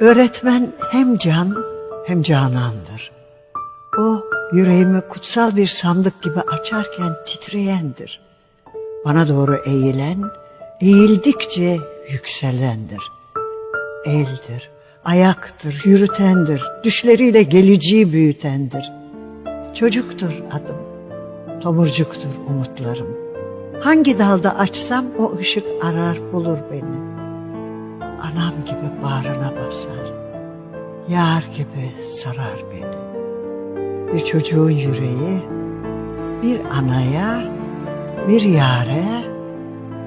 Öğretmen hem can hem canandır. O yüreğimi kutsal bir sandık gibi açarken titreyendir. Bana doğru eğilen, eğildikçe yükselendir. Eldir, ayaktır, yürütendir, düşleriyle geleceği büyütendir. Çocuktur adım, tomurcuktur umutlarım. Hangi dalda açsam o ışık arar bulur beni. Anam gibi bağrına basar, yar gibi sarar beni. Bir çocuğun yüreği, bir anaya, bir yare,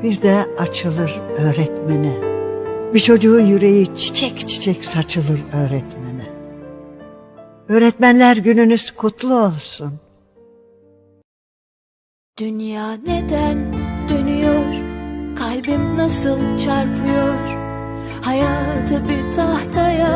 bir de açılır öğretmene. Bir çocuğun yüreği çiçek çiçek saçılır öğretmene. Öğretmenler gününüz kutlu olsun. Dünya neden dönüyor? Kalbim nasıl çarpıyor?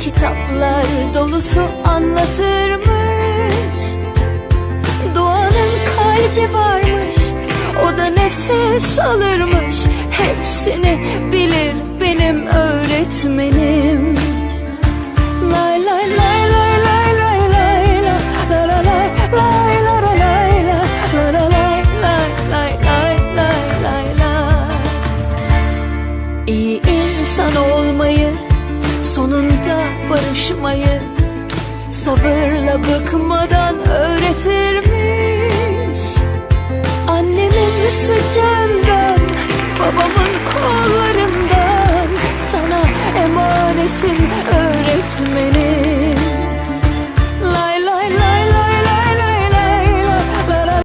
Kitaplar dolusu anlatırmış. Doğanın kalbi varmış O da nefes alırmış. Hepsini bilir benim öğretmenim barışmayı sabırla bıkmadan öğretirmiş. Annemin sıcağından babamın